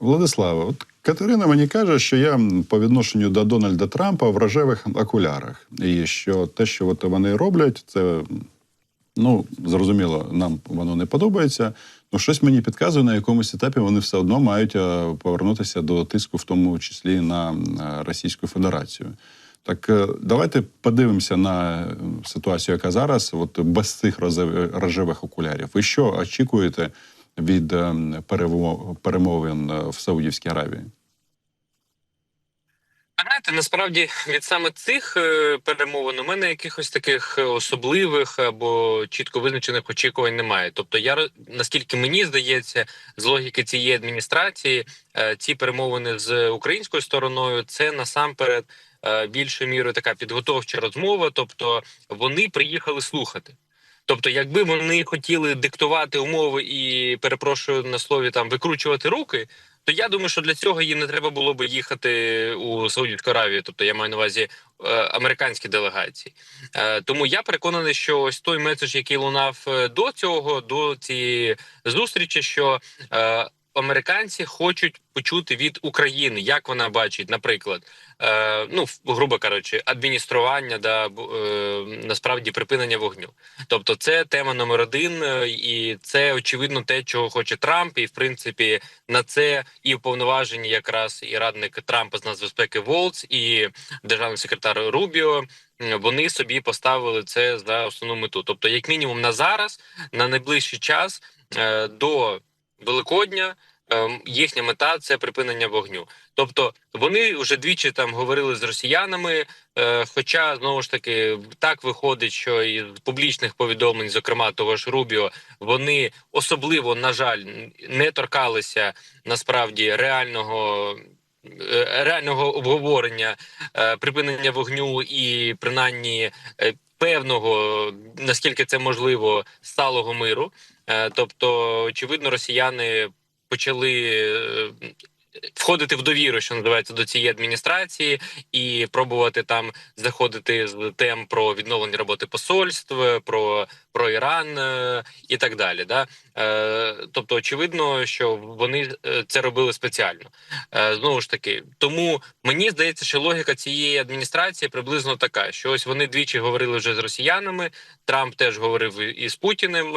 Владислава, от Катерина мені каже, що я по відношенню до Дональда Трампа в рожевих окулярах. І що те, що от вони роблять, це ну зрозуміло, нам воно не подобається. Ну, щось мені підказує, на якомусь етапі вони все одно мають е, повернутися до тиску, в тому числі на Російську Федерацію. Так е, давайте подивимося на е, ситуацію, яка зараз, от без цих рожевих окулярів. Ви що очікуєте від е, перемовин е, в Саудівській Аравії? Знаєте, насправді від саме цих е, перемовин у мене якихось таких е, особливих або чітко визначених очікувань немає. Тобто, я наскільки мені здається, з логіки цієї адміністрації, ці перемовини з українською стороною це насамперед більшою мірою така підготовча розмова. Тобто вони приїхали слухати. Тобто, якби вони хотіли диктувати умови і перепрошую на слові там викручувати руки, то я думаю, що для цього їм не треба було би їхати у Саудівську Аравію, тобто я маю на увазі е, американські делегації. Е, тому я переконаний, що ось той меседж, який лунав е, до цього, до цієї зустрічі, що е, американці хочуть почути від України, як вона бачить, наприклад, е, ну грубо кажучи, адміністрування да е, насправді припинення вогню. Тобто, це тема номер один, е, і це очевидно те, чого хоче Трамп, і в принципі на це і вповноважені якраз і радник Трампа з нацбезпеки Волц, і державний секретар Рубіо. Вони собі поставили це за основну мету. Тобто, як мінімум, на зараз, на найближчий час е, до Великодня. ем, Їхня мета це припинення вогню. Тобто вони вже двічі там говорили з росіянами. Е, хоча знову ж таки так виходить, що із публічних повідомлень, зокрема того ж Рубіо, вони особливо на жаль не торкалися насправді реального. е, Реального обговорення е, припинення вогню і принаймні певного наскільки це можливо сталого миру. Е, тобто, очевидно, росіяни почали е, входити в довіру, що називається до цієї адміністрації, і пробувати там заходити з тем про відновлення роботи посольств, про, про Іран е, і так далі. Да? Е, тобто, очевидно, що вони е, це робили спеціально. Знову ж таки, тому мені здається, що логіка цієї адміністрації приблизно така: що ось вони двічі говорили вже з росіянами. Трамп теж говорив і- і з Путіним.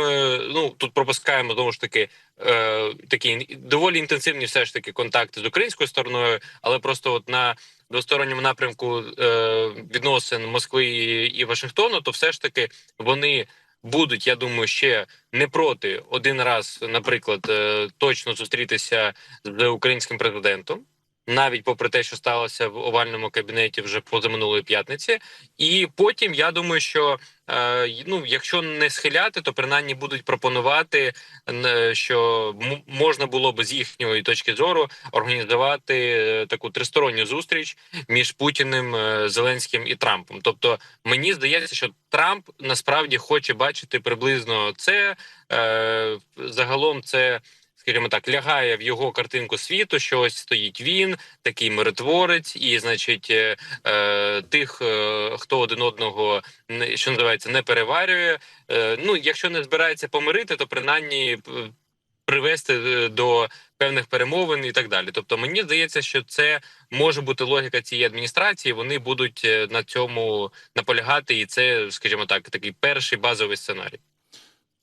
Ну тут пропускаємо знову ж таки е, такі доволі інтенсивні, все ж таки, контакти з українською стороною, але просто от на двосторонньому напрямку е, відносин Москви і, Вашингтону, то все ж таки вони. Будуть, я думаю, ще не проти один раз, наприклад, е, точно зустрітися з українським президентом, навіть попри те, що сталося в овальному кабінеті вже позаминулої п'ятниці. І потім я думаю, що е, ну, якщо не схиляти, то принаймні будуть пропонувати, що можна було би з їхньої точки зору організувати е, таку тристоронню зустріч між Путіним, е, Зеленським і Трампом. Тобто, мені здається, що Трамп насправді хоче бачити приблизно це. Загалом це. Скажімо так, лягає в його картинку світу, що ось стоїть він, такий миротворець, і значить, е, е, тих, е, хто один одного що називається, не переварює. Ну, якщо не збирається помирити, то принаймні привести до певних перемовин і так далі. Тобто, мені здається, що це може бути логіка цієї адміністрації. Вони будуть на цьому наполягати, і це, скажімо так, такий перший базовий сценарій.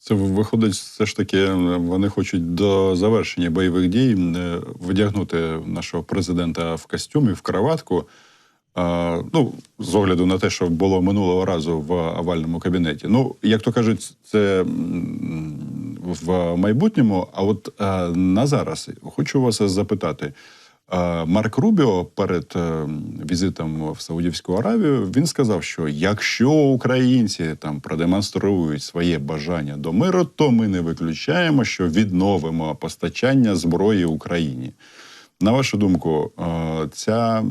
Це виходить, все ж таки, вони хочуть до завершення бойових дій е, вдягнути нашого президента в костюмі, в краватку. А, ну, з огляду на те, що було минулого разу в овальному кабінеті. Ну, як то кажуть, це в майбутньому. А от а, на зараз хочу вас запитати. А, Марк Рубіо перед е, візитом в Саудівську Аравію він сказав, що якщо українці там продемонструють своє бажання до миру, то ми не виключаємо, що відновимо постачання зброї Україні. На вашу думку, е, ця,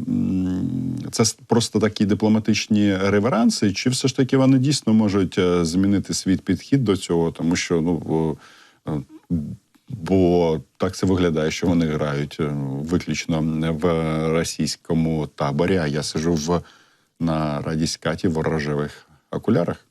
це просто такі дипломатичні реверанси, чи все ж таки вони дійсно можуть е, змінити свій підхід до цього, тому що ну. Е, Бо так це виглядає, що вони грають виключно виключно в російському таборі, а я сижу в на радість Каті в рожевих окулярах.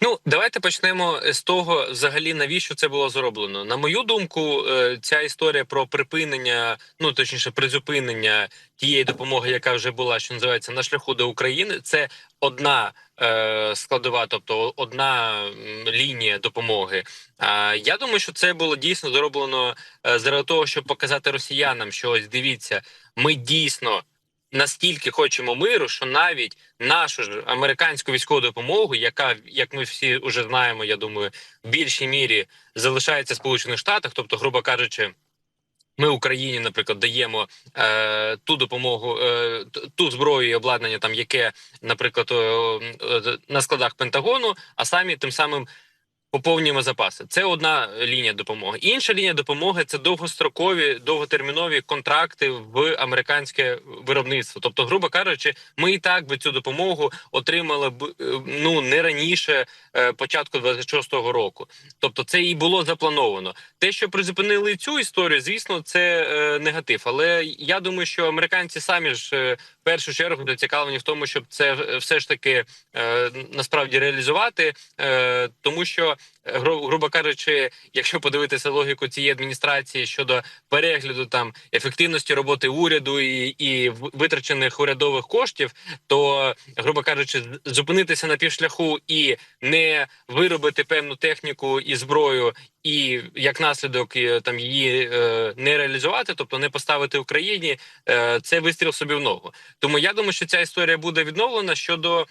Ну, давайте почнемо з того, взагалі, навіщо це було зроблено. На мою думку, е, ця історія про припинення, ну точніше, призупинення тієї допомоги, яка вже була, що називається на шляху до України, це одна е, складова, тобто одна лінія допомоги. А я думаю, що це було дійсно зроблено е, заради того, щоб показати росіянам, що ось дивіться, ми дійсно. Настільки хочемо миру, що навіть нашу ж американську військову допомогу, яка як ми всі вже знаємо, я думаю, в більшій мірі залишається в Сполучених Штатах, тобто, грубо кажучи. Ми Україні, наприклад, даємо е, ту допомогу, е, ту зброю і обладнання, там яке, наприклад, е, е, на складах Пентагону, а самі тим самим поповнюємо запаси. Це одна лінія допомоги. Інша лінія допомоги це довгострокові, довготермінові контракти в американське виробництво. Тобто, грубо кажучи, ми і так би цю допомогу отримали б е, ну не раніше е, початку 26-го року. Тобто, це і було заплановано. Те, що призупинили цю історію, звісно, це е, негатив. Але я думаю, що американці самі ж е, в першу чергу зацікавлені в тому, щоб це все ж таки е, насправді реалізувати, е, тому що грубо кажучи, якщо подивитися логіку цієї адміністрації щодо перегляду там ефективності роботи уряду і, і витрачених урядових коштів, то грубо кажучи, зупинитися на півшляху і не виробити певну техніку і зброю, і як наслідок е, там її е, не реалізувати, тобто не поставити Україні, е, це вистріл собі в ногу. Тому я думаю, що ця історія буде відновлена щодо.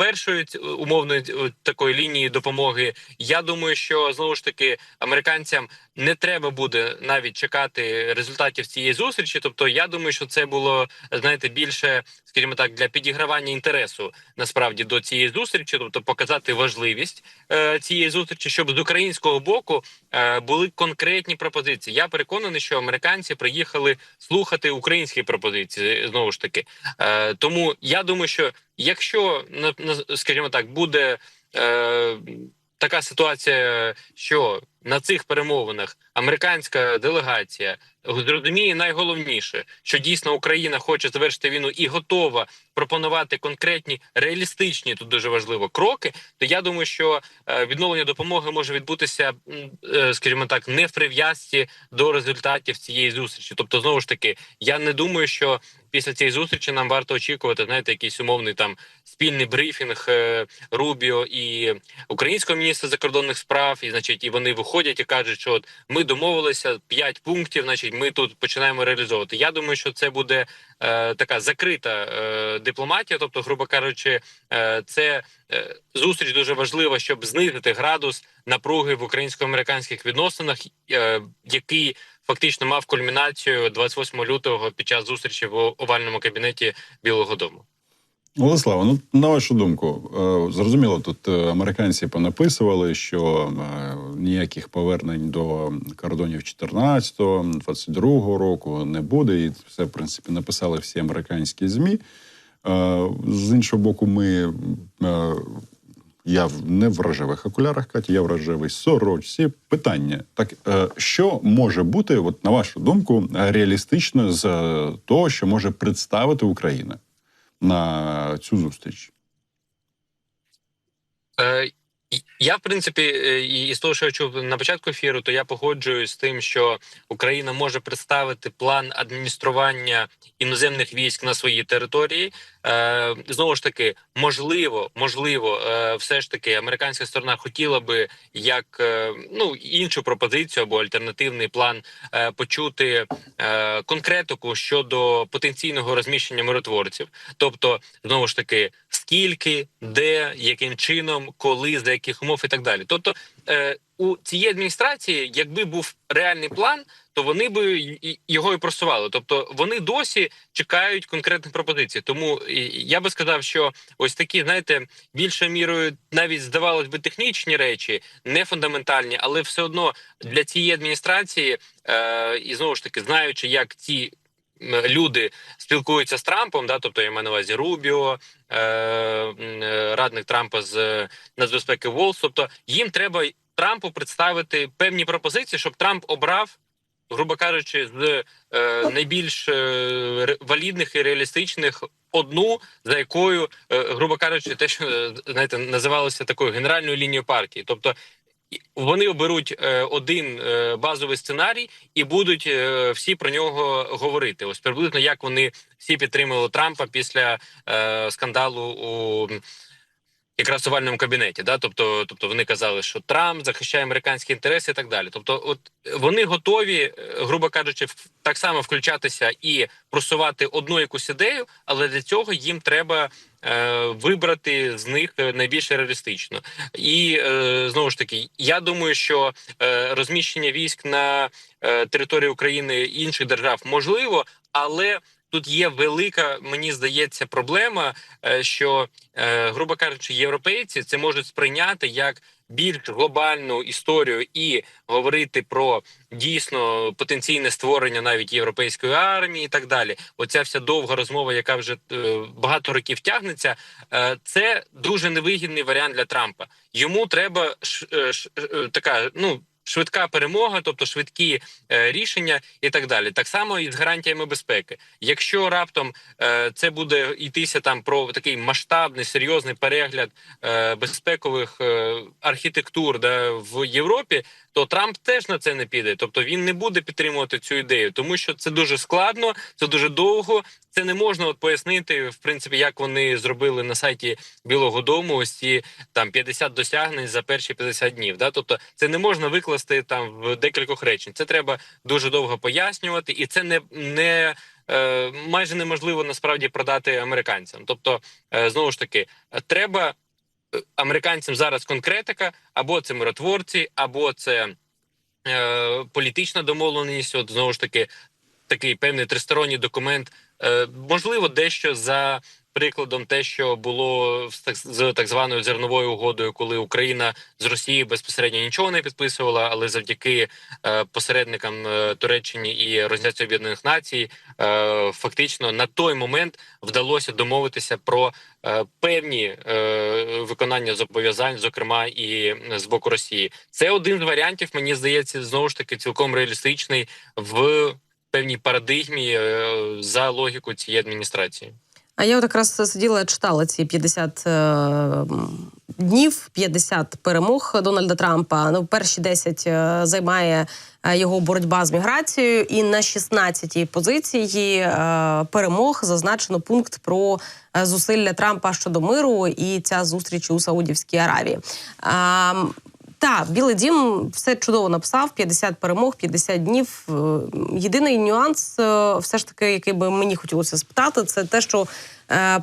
Е, Першої умовної е, такої лінії допомоги, я думаю, що знову ж таки американцям не треба буде навіть чекати результатів цієї зустрічі. Тобто, я думаю, що це було знаєте більше, скажімо так, для підігравання інтересу насправді до цієї зустрічі, тобто показати важливість е, цієї зустрічі, щоб з українського боку е, були конкретні пропозиції. Я переконаний, що американці приїхали слухати українські пропозиції знову ж таки. Е, тому я думаю, що якщо скажімо так, буде е, така ситуація, що на цих перемовинах американська делегація зрозуміє найголовніше, що дійсно Україна хоче завершити війну і готова пропонувати конкретні реалістичні тут дуже важливо кроки. То я думаю, що е, відновлення допомоги може відбутися, е, скажімо так, не в прив'язці до результатів цієї зустрічі. Тобто, знову ж таки, я не думаю, що після цієї зустрічі нам варто очікувати, знаєте, якийсь умовний там спільний брифінг е, Рубіо і українського міністра закордонних справ, і значить, і вони виходять і кажуть, що от ми домовилися 5 пунктів. Значить, ми тут починаємо реалізовувати. Я думаю, що це буде е, така закрита е, дипломатія. Тобто, грубо кажучи, е, це е, зустріч дуже важлива, щоб знизити градус напруги в українсько-американських відносинах, е, який фактично мав кульмінацію 28 лютого під час зустрічі в овальному кабінеті Білого Дому. Владислава, ну на вашу думку, е, зрозуміло, тут е, американці понаписували, що е, ніяких повернень до кордонів 14-го, 22-го року не буде, і це в принципі написали всі американські змі. З іншого боку, ми я не в рожевих окулярах, Катя, я в рожевій сорочці. Питання: так що може бути, от на вашу думку, реалістично з того, що може представити Україна на цю зустріч? Е, Я, в принципі, е, і з того, що я чув на початку ефіру, то я погоджуюсь з тим, що Україна може представити план адміністрування іноземних військ на своїй території. Е, знову ж таки, можливо, можливо, е, все ж таки, американська сторона хотіла би як ну іншу пропозицію або альтернативний план почути конкретику щодо потенційного розміщення миротворців. Тобто, знову ж таки, скільки, де, яким чином, коли, за яких умов і так далі. Тобто, е, у цієї адміністрації, якби був реальний план, то вони би його і просували. Тобто вони досі чекають конкретних пропозицій. Тому я би сказав, що ось такі, знаєте, більшою мірою навіть здавалось би технічні речі, не фундаментальні, але все одно для цієї адміністрації, е, і знову ж таки, знаючи, як ці люди спілкуються з Трампом, да, тобто я маю на увазі Рубіо, е, е, радник Трампа з е, нацбезпеки Волс, тобто їм треба Трампу представити певні пропозиції, щоб Трамп обрав грубо кажучи, з е, найбільш е, валідних і реалістичних одну, за якою, е, грубо кажучи, те, що е, знаєте, називалося такою генеральною лінією партії, тобто. Вони оберуть е, один е, базовий сценарій і будуть е, всі про нього говорити. Ось приблизно як вони всі підтримали Трампа після скандалу у якраз овальному кабінеті. Да? Тобто, тобто вони казали, що Трамп захищає американські інтереси і так далі. Тобто, от вони готові, е, грубо кажучи, так само включатися і просувати одну якусь ідею, але для цього їм треба. е, Вибрати з них найбільш реалістично, і е, знову ж таки, я думаю, що розміщення військ на території України інших держав можливо, але тут є велика, мені здається, проблема, е, що е, грубо кажучи, європейці це можуть сприйняти як більш глобальну історію і говорити про дійсно потенційне створення навіть європейської армії і так далі. Оця вся довга розмова, яка вже е, багато років тягнеться, це дуже невигідний варіант для Трампа. Йому треба ш, ш, така ну. Швидка перемога, тобто швидкі е, рішення і так далі. Так само і з гарантіями безпеки. Якщо раптом е, це буде йтися там про такий масштабний серйозний перегляд е, безпекових е, архітектур да, в Європі, то Трамп теж на це не піде. Тобто він не буде підтримувати цю ідею, тому що це дуже складно, це дуже довго. Це не можна от пояснити, в принципі, як вони зробили на сайті Білого Дому ось ці там 50 досягнень за перші 50 днів. Да? Тобто, це не можна викласти там в декількох речень. Це треба дуже довго пояснювати, і це не не. е, Майже неможливо насправді продати американцям. Тобто, е, знову ж таки, е, треба американцям зараз конкретика, або це миротворці, або це е, політична домовленість. От знову ж таки, такий певний тристоронній документ. Е, можливо, дещо за прикладом, те, що було з так, званою зерновою угодою, коли Україна з Росією безпосередньо нічого не підписувала, але завдяки е, посередникам е, Туреччині і Організації Об'єднаних Націй, е, фактично на той момент вдалося домовитися про е, певні е, виконання зобов'язань, зокрема і з боку Росії. Це один з варіантів. Мені здається, знову ж таки цілком реалістичний в певній парадигмі е, за логіку цієї адміністрації. А я якраз сиділа, читала ці 50 е, днів, 50 перемог Дональда Трампа. Ну, перші 10 е, займає е, його боротьба з міграцією, і на 16-й позиції е, перемог зазначено пункт про е, зусилля Трампа щодо миру і ця зустріч у Саудівській Аравії. М, так, Білий дім все чудово написав: 50 перемог, 50 днів. Е, Єдиний нюанс, е, все ж таки, який би мені хотілося спитати, це те, що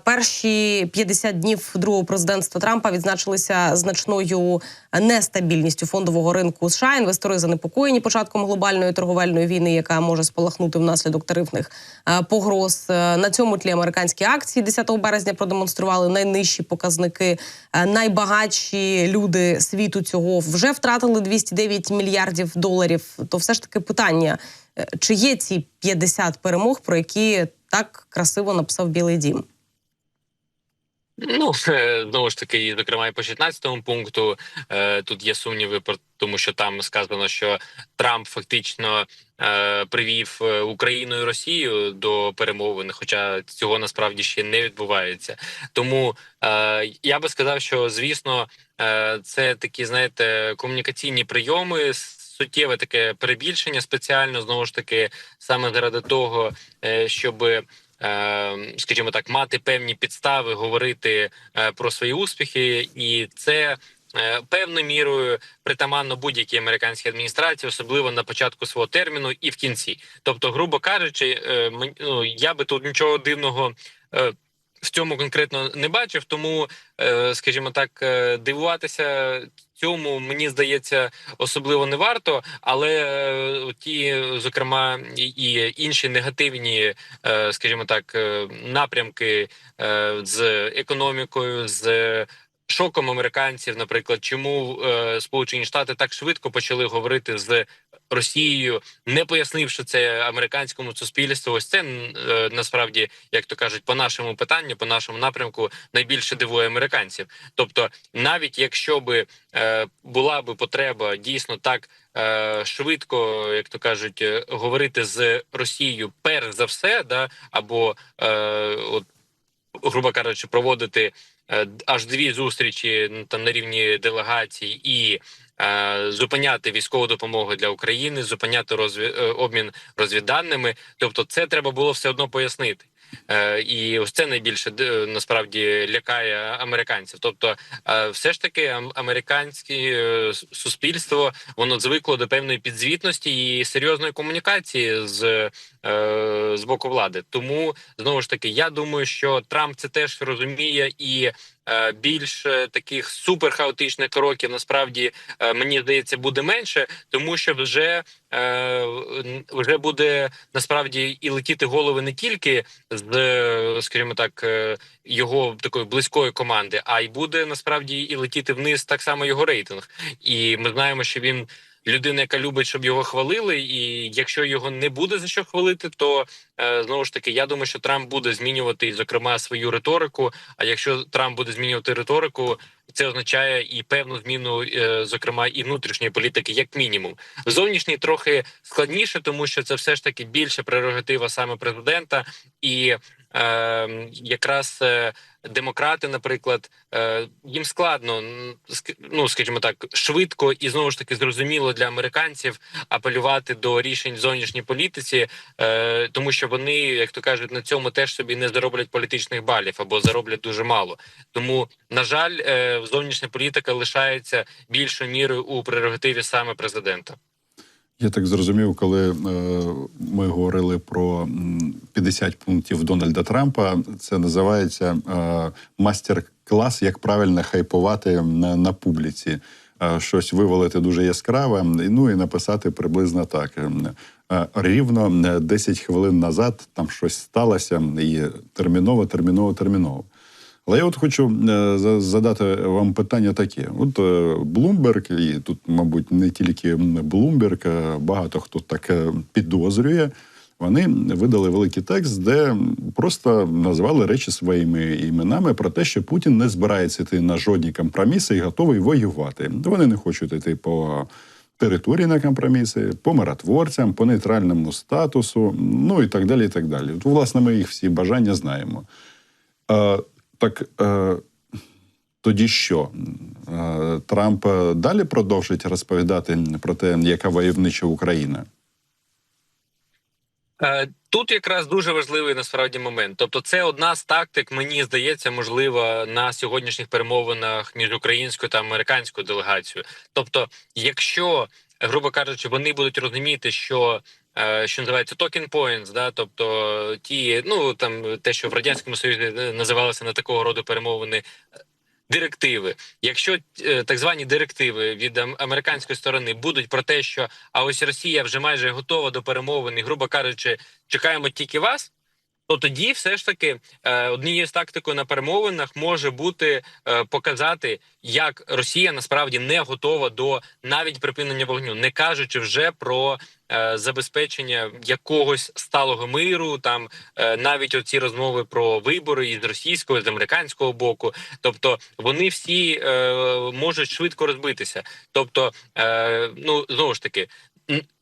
перші 50 днів другого президентства Трампа відзначилися значною нестабільністю фондового ринку США. Інвестори занепокоєні початком глобальної торговельної війни, яка може спалахнути внаслідок тарифних е, погроз. Е, На цьому тлі американські акції 10 березня продемонстрували найнижчі показники. Е, Найбагатші люди світу цього вже втратили 209 мільярдів доларів. То все ж таки питання: е, чи є ці 50 перемог, про які так красиво написав Білий Дім? Ну знову ж таки, зокрема, і по 16 пункту е, тут є сумніви про тому, що там сказано, що Трамп фактично е, привів е, Україну і Росію до перемовин, хоча цього насправді ще не відбувається. Тому я би сказав, що звісно, це такі, знаєте, комунікаційні прийоми. Суттєве таке перебільшення спеціально знову ж таки саме заради того, щоб скажімо так, мати певні підстави говорити е, про свої успіхи, і це е, певною мірою притаманно будь-якій американській адміністрації, особливо на початку свого терміну і в кінці. Тобто, грубо кажучи, е, ну, я би тут нічого дивного. В цьому конкретно не бачив, тому, е, скажімо так, е, дивуватися цьому мені здається особливо не варто. Але е, ті, зокрема, і інші негативні скажімо так, напрямки з економікою, з шоком американців, наприклад, чому е, Сполучені Штати так швидко почали говорити з Росією, не пояснивши це американському суспільству. Ось це е, насправді, як то кажуть, по нашому питанню, по нашому напрямку, найбільше дивує американців. Тобто, навіть якщо би е, була би потреба дійсно так е, швидко, як то кажуть, говорити з Росією, перш за все, да або от, грубо кажучи, проводити аж дві зустрічі ну, там на рівні делегацій і зупиняти військову допомогу для України, зупиняти розві... е, обмін розвідданими. Тобто, це треба було все одно пояснити. Е, і ось це найбільше насправді лякає американців. Тобто, е, все ж таки, американське е, суспільство воно звикло до певної підзвітності і серйозної комунікації з, е, з боку влади. Тому знову ж таки, я думаю, що Трамп це теж розуміє і. е, Більш е, таких суперхаотичних кроків насправді е, мені здається буде менше, тому що вже е, вже буде насправді і летіти голови не тільки з, е, скажімо так, е, його такої близької команди, а й буде насправді і летіти вниз так само його рейтинг. І ми знаємо, що він людина, яка любить, щоб його хвалили. І якщо його не буде за що хвалити, то е, знову ж таки я думаю, що Трамп буде змінювати зокрема свою риторику. А якщо Трамп буде змінювати риторику, це означає і певну зміну, е, зокрема, і внутрішньої політики, як мінімум. Зовнішній трохи складніше, тому що це все ж таки більше прерогатива саме президента, і якраз е, демократи, наприклад, е, їм складно ну скажімо так, швидко і знову ж таки зрозуміло для американців апелювати до рішень в зовнішній політиці, е, тому що вони, як то кажуть, на цьому теж собі не зароблять політичних балів або зароблять дуже мало. Тому, на жаль, зовнішня політика лишається більшою мірою у прерогативі саме президента. Я так зрозумів, коли е, ми говорили про м, 50 пунктів Дональда Трампа, це називається е, мастер-клас, як правильно хайпувати на, публіці. Е, щось вивалити дуже яскраве, ну і написати приблизно так. Рівно е, 10 хвилин назад там щось сталося, і терміново, терміново, терміново. Але я от хочу е, задати вам питання таке: от е, Блумберг, і тут, мабуть, не тільки Блумберг, багато хто так е, підозрює. Вони видали великий текст, де просто назвали речі своїми іменами про те, що Путін не збирається йти на жодні компроміси і готовий воювати. Вони не хочуть йти по території на компроміси, по миротворцям, по нейтральному статусу, ну і так далі. І так далі. Власне, ми їх всі бажання знаємо. Так е, тоді що? Е, Трамп далі продовжить розповідати про те, яка войовнича Україна? Е, Тут якраз дуже важливий насправді момент. Тобто, це одна з тактик, мені здається, можлива на сьогоднішніх перемовинах між українською та американською делегацією. Тобто, якщо, грубо кажучи, вони будуть розуміти, що що називається talking points, да, тобто ті, ну там те, що в радянському союзі е, називалося на такого роду перемовини. е, Директиви, якщо е, так звані директиви від американської сторони будуть про те, що а ось Росія вже майже готова до перемовин, і, грубо кажучи, чекаємо тільки вас. То тоді, все ж таки, е, однією з тактикою на перемовинах може бути е, показати, як Росія насправді не готова до навіть припинення вогню, не кажучи вже про е, забезпечення якогось сталого миру, там навіть оці розмови про вибори із російського, з американського боку. Тобто вони всі можуть швидко розбитися. Тобто, ну знову ж таки.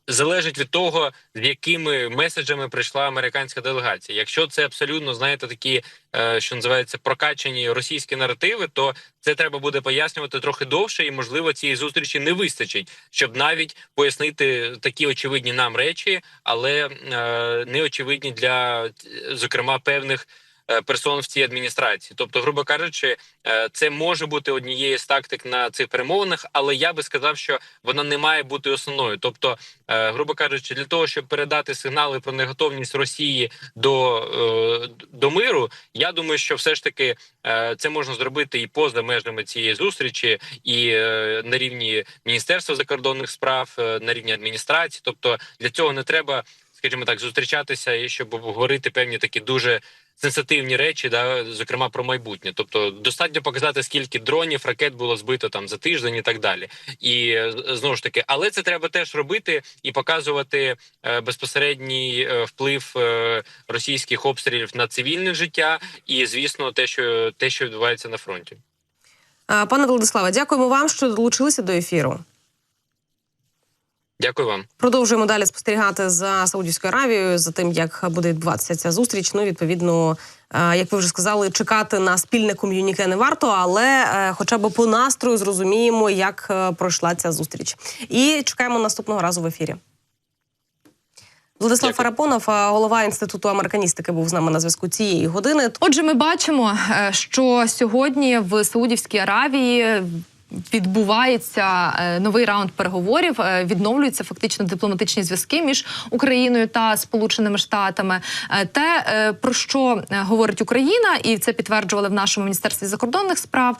Залежить від того, з якими меседжами прийшла американська делегація. Якщо це абсолютно знаєте такі, е, що називається прокачані російські наративи, то це треба буде пояснювати трохи довше, і можливо цієї зустрічі не вистачить, щоб навіть пояснити такі очевидні нам речі, але е, не очевидні для зокрема певних. Е, Персон в цій адміністрації, тобто, грубо кажучи, е, це може бути однією з тактик на цих перемовинах, але я би сказав, що вона не має бути основною. Тобто, е, грубо кажучи, для того, щоб передати сигнали про неготовність Росії до, до миру, я думаю, що все ж таки це можна зробити і поза межами цієї зустрічі, і на рівні міністерства закордонних справ, на рівні адміністрації. Тобто для цього не треба, скажімо так, зустрічатися і щоб обговорити певні такі дуже сенситивні речі, да, зокрема про майбутнє. Тобто, достатньо показати, скільки дронів, ракет було збито там за тиждень і так далі. І знову ж таки, але це треба теж робити і показувати е, безпосередній е, вплив е, російських обстрілів на цивільне життя, і звісно, те, що те, що відбувається на фронті. Пане Владиславе, дякуємо вам, що долучилися до ефіру. Дякую вам. Продовжуємо далі спостерігати за Саудівською Аравією, за тим, як буде відбуватися ця зустріч. Ну, відповідно, е, як ви вже сказали, чекати на спільне ком'юніке не варто, але е, хоча б по настрою зрозуміємо, як е, пройшла ця зустріч. І чекаємо наступного разу в ефірі. Владислав Фарапонов, голова інституту американістики, був з нами на зв'язку цієї години. Отже, ми бачимо, що сьогодні в Саудівській Аравії. Відбувається е, новий раунд переговорів. е, Відновлюються фактично дипломатичні зв'язки між Україною та Сполученими Штатами. Е, Те, про що говорить Україна, і це підтверджували в нашому міністерстві закордонних справ.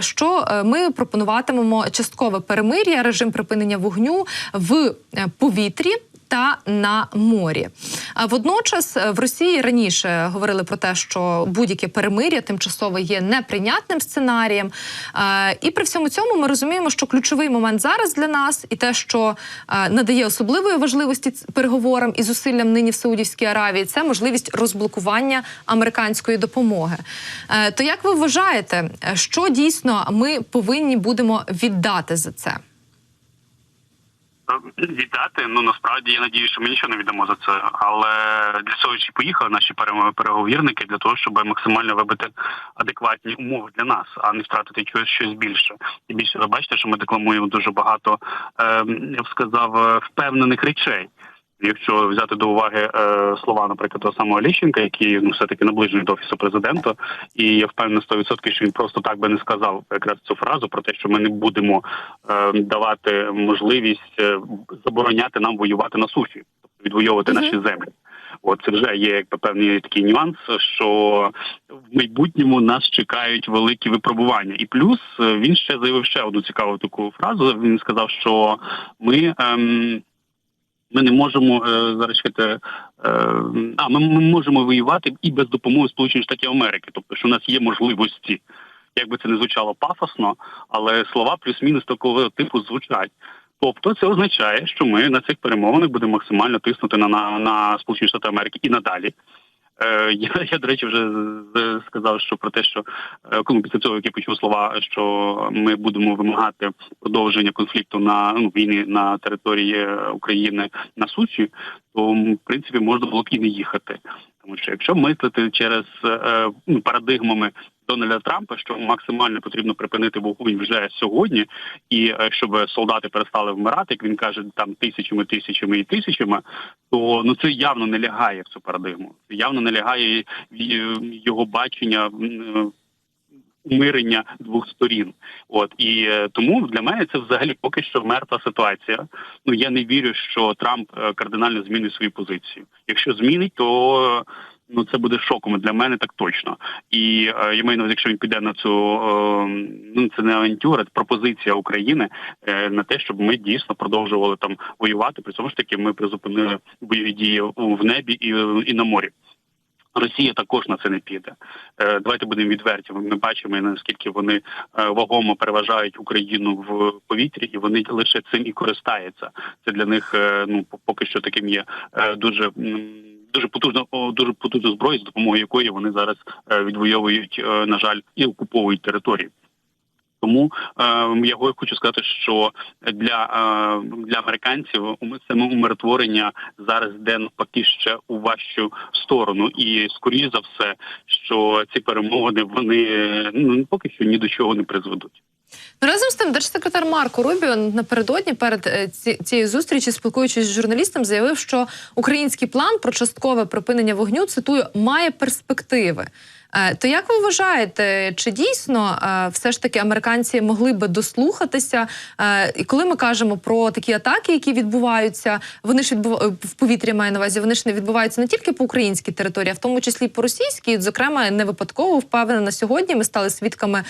Що ми пропонуватимемо часткове перемир'я, режим припинення вогню в повітрі та на морі. А водночас е, в Росії раніше говорили про те, що будь-яке перемир'я тимчасове є неприйнятним сценарієм. Е, І при всьому цьому ми розуміємо, що ключовий момент зараз для нас і те, що е, надає особливої важливості переговорам і зусиллям нині в Саудівській Аравії, це можливість розблокування американської допомоги. То як ви вважаєте, що дійсно ми повинні будемо віддати за це? Віддати, ну насправді я надію, що ми нічого не відомо за це. Але для цього поїхали наші пере- переговірники для того, щоб максимально вибити адекватні умови для нас, а не втратити чогось щось більше. І більше ви бачите, що ми декламуємо дуже багато, е, я б сказав, е, впевнених речей. Якщо взяти до уваги е, слова, наприклад, того самого Ліщенка, який ну все таки наближений до офісу президента, і я впевнений 100%, що він просто так би не сказав якраз цю фразу про те, що ми не будемо е, давати можливість е, забороняти нам воювати на суші, тобто відвоювати Мгм. наші землі. От це вже є якби певний такий нюанс, що в майбутньому нас чекають великі випробування. І плюс е, він ще заявив ще одну цікаву таку фразу. Він сказав, що ми. Ем, ми не можемо е, зараз е, а ми, ми можемо воювати і без допомоги Сполучених Штатів Америки, тобто що у нас є можливості. Як би це не звучало пафосно, але слова плюс-мінус такого типу звучать. Тобто це означає, що ми на цих перемовинах будемо максимально тиснути на, на, на Сполучені Штати Америки і надалі. Е, я, я, до речі, вже сказав, що про те, що е, коли після цього як я почув слова, що ми будемо вимагати продовження конфлікту на ну, війни на території е, України на Сучі, то в принципі можна було б і не їхати. Тому що якщо мислити через е, ну, парадигмами Дональда Трампа, що максимально потрібно припинити вогонь вже сьогодні, і е, щоб солдати перестали вмирати, як він каже, там тисячами, тисячами і тисячами, то ну це явно не лягає в цю парадигму. Це явно не лягає е, його бачення умирення двох сторін. От і е, тому для мене це взагалі поки що мертва ситуація. Ну я не вірю, що Трамп е, кардинально змінить свою позицію. Якщо змінить, то е, ну це буде шоком для мене так точно. І я маю на увазі, якщо він піде на цю ну це не авантюра, це пропозиція України на те, щоб ми дійсно продовжували там воювати. При цьому ж таки ми призупинили бойові дії в небі і, і на морі. Росія також на це не піде. Е, Давайте будемо відверті. Ми бачимо наскільки вони е, вагомо переважають Україну в повітрі, і вони лише цим і користаються. Це для них е, ну поки що таким є дуже. Дуже потужна дуже потужна зброя, з допомогою якої вони зараз відвоюють, на жаль, і окуповують території. Тому е, я хочу сказати, що для, е, для американців саме умиротворення зараз йде навпаки ще у важчу сторону, і скоріш за все, що ці перемовини вони ну поки що ні до чого не призведуть. Ну, разом з тим, держсекретар Марко Рубіо напередодні перед е, цією зустрічі, спілкуючись з журналістом, заявив, що український план про часткове припинення вогню цитую має перспективи. Е, То як ви вважаєте, чи дійсно е, все ж таки американці могли би дослухатися? Е, І коли ми кажемо про такі атаки, які відбуваються, вони ж відбув... в повітрі маю на увазі, вони ж не відбуваються не тільки по українській території, а в тому числі по російській. Зокрема, не випадково впевнена на сьогодні. Ми стали свідками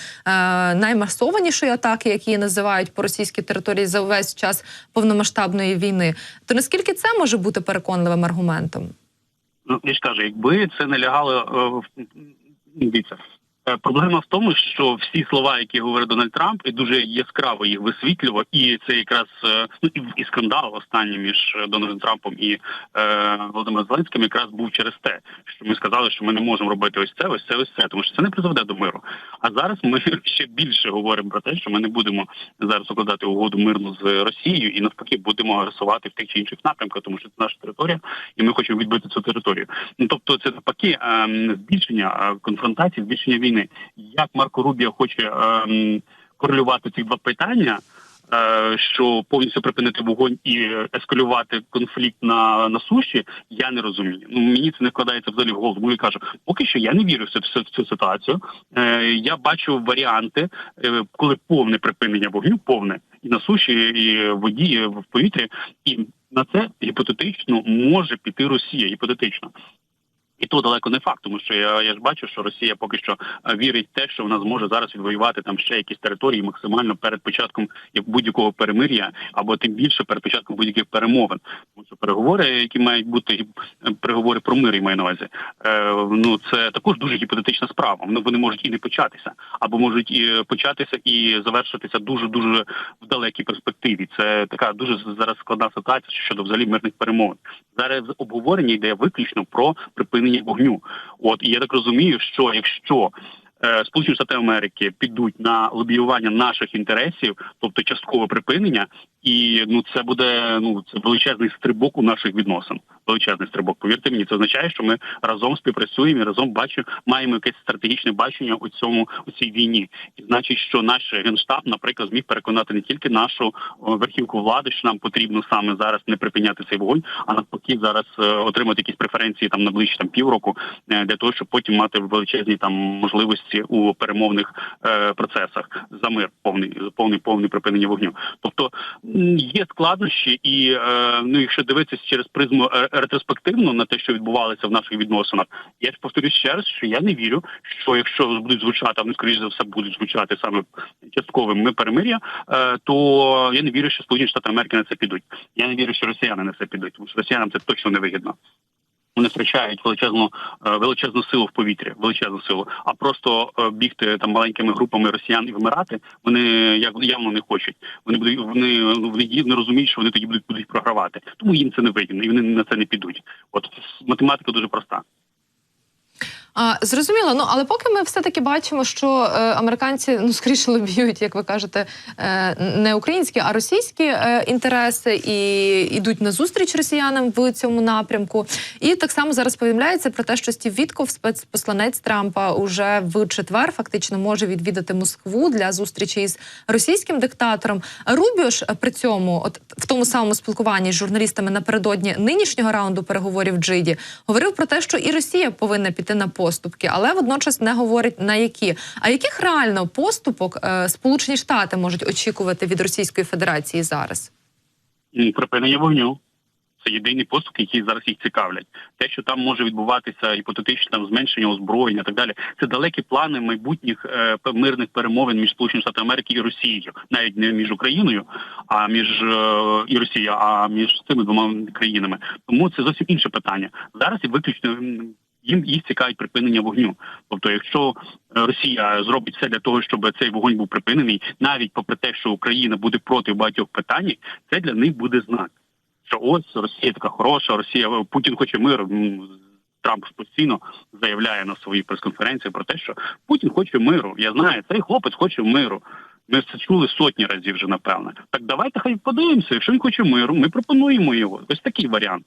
наймасованішої атаки, які називають по російській території за увесь час повномасштабної війни. То наскільки це може бути переконливим аргументом? Ну, я ж кажу, якби це не лягало е, в дивіться. е, Проблема в тому, що всі слова, які говорить Дональд Трамп, і дуже яскраво їх висвітлював, і це якраз е, ну і, скандал останній між е, Дональдом Трампом і е, Володимиром Зеленським, якраз був через те, що ми сказали, що ми не можемо робити ось це, ось це, ось це, тому що це не призведе до миру. А зараз ми ще більше говоримо про те, що ми не будемо зараз укладати угоду мирну з Росією, і навпаки будемо агресувати в тих чи інших напрямках, тому що це наша територія, і ми хочемо відбити цю територію. Ну тобто, це навпаки ем, збільшення е, конфронтації, збільшення війни. Як Марко Рубіо хоче ем, корелювати ці два питання. е, Що повністю припинити вогонь і ескалювати конфлікт на, на суші, я не розумію. Ну мені це не вкладається взагалі в голову. Я кажу, поки що я не вірю в цю, в цю ситуацію. Е, я бачу варіанти, е, коли повне припинення вогню, повне і на суші, і в воді, і в повітрі, і на це гіпотетично може піти Росія. Гіпотетично. І то далеко не факт, тому що я, я ж бачу, що Росія поки що е, вірить в те, що вона зможе зараз відвоювати там ще якісь території максимально перед початком будь-якого перемир'я, або тим більше перед початком будь-яких перемовин. Тому що переговори, які мають бути е, переговори про мир, я маю на увазі, е, ну це також дуже гіпотетична справа. Вони вони можуть і не початися, або можуть і початися і завершитися дуже дуже в далекій перспективі. Це така дуже зараз складна ситуація щодо взагалі мирних перемовин. Зараз обговорення йде виключно про припинення вогню. От і я так розумію, що якщо е, Сполучені Штати Америки підуть на лобіювання наших інтересів, тобто часткове припинення, і ну це буде ну це величезний стрибок у наших відносин. Величезний стрибок. Повірте мені, це означає, що ми разом співпрацюємо і разом бачу, маємо якесь стратегічне бачення у цьому у цій війні. І значить, що наш генштаб, наприклад, зміг переконати не тільки нашу верхівку влади, що нам потрібно саме зараз не припиняти цей вогонь, а навпаки, зараз е, отримати якісь преференції там на ближче там півроку е, для того, щоб потім мати величезні там можливості у перемовних е, процесах за мир, повний повний повний припинення вогню. Тобто є складнощі, і е, ну якщо дивитися через призму е, ретроспективно на те, що відбувалося в наших відносинах, я ж повторюсь ще раз, що я не вірю, що якщо будуть звучати, а вони скоріш за все будуть звучати саме частковим ми перемир'я, е, то я не вірю, що Сполучені Штати Америки на це підуть. Я не вірю, що росіяни на це підуть, тому що росіянам це точно не вигідно. Вони втрачають величезну е, величезну силу в повітрі, величезну силу. А просто е, бігти там маленькими групами росіян і вмирати. Вони як явно не хочуть. Вони будуть вони, вони не розуміють, що вони тоді будуть будуть програвати. Тому їм це не вигідно, і вони на це не підуть. От математика дуже проста. А, зрозуміло, ну але поки ми все-таки бачимо, що е, американці ну скоріше лобіюють, як ви кажете, е, не українські, а російські е, інтереси і йдуть на зустріч росіянам в цьому напрямку. І так само зараз повідомляється про те, що Стів Вітков, спецпосланець Трампа, уже в четвер фактично може відвідати Москву для зустрічі із російським диктатором. Рубіо ж е, при цьому, от в тому самому спілкуванні з журналістами напередодні нинішнього раунду переговорів в Джиді, говорив про те, що і Росія повинна піти на поступки, але водночас не говорить на які. А яких реально поступок е, Сполучені Штати можуть очікувати від Російської Федерації зараз? Припинення вогню. Це єдині поступки, які зараз їх цікавлять. Те, що там може відбуватися гіпотетично там зменшення озброєння, і так далі. Це далекі плани майбутніх е, мирних перемовин між Сполученими Штатами Америки і Росією, навіть не між Україною, а між е, і Росією, а між цими двома країнами. Тому це зовсім інше питання. Зараз і виключно їм їх цікавить припинення вогню. Тобто, якщо е, Росія зробить все для того, щоб цей вогонь був припинений, навіть попри те, що Україна буде проти багатьох питаннях, це для них буде знак що ось Росія така хороша, Росія Путін хоче миру. Трамп постійно заявляє на своїй прес-конференції про те, що Путін хоче миру. Я знаю, цей хлопець хоче миру. Ми це чули сотні разів вже напевне. Так давайте хай подивимося. Якщо він хоче миру, ми пропонуємо його. Ось такий варіант.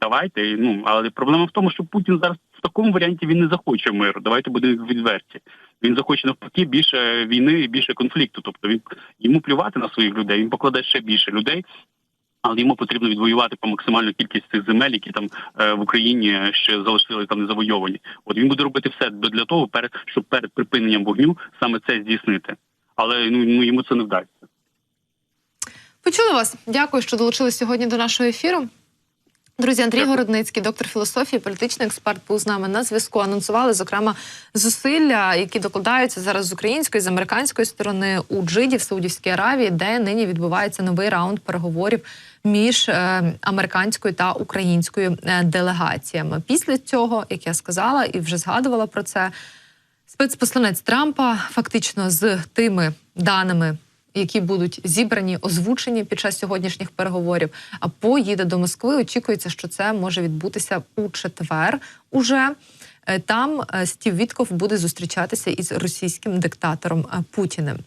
Давайте. Ну але проблема в тому, що Путін зараз в такому варіанті він не захоче миру. Давайте будемо відверті. Він захоче навпаки більше війни і більше конфлікту. Тобто він йому плювати на своїх людей. Він покладе ще більше людей але йому потрібно відвоювати по максимальну кількість цих земель, які там е, в Україні ще залишили там не завойовані. От він буде робити все для того, перед щоб перед припиненням вогню саме це здійснити. Але ну, ну йому це не вдасться. Почули вас. Дякую, що долучились сьогодні до нашого ефіру. Друзі, Андрій. Городницький, доктор філософії, політичний експерт, був з нами на зв'язку. Анонсували зокрема зусилля, які докладаються зараз з української з американської сторони у Джиді в Саудівській Аравії, де нині відбувається новий раунд переговорів між е, американською та українською е, делегаціями. Після цього, як я сказала і вже згадувала про це, спецпосланець Трампа фактично з тими даними. Які будуть зібрані, озвучені під час сьогоднішніх переговорів, а поїде до Москви. Очікується, що це може відбутися у четвер. Уже Е, там е, Стів Вітков буде зустрічатися із російським диктатором е, Путіним.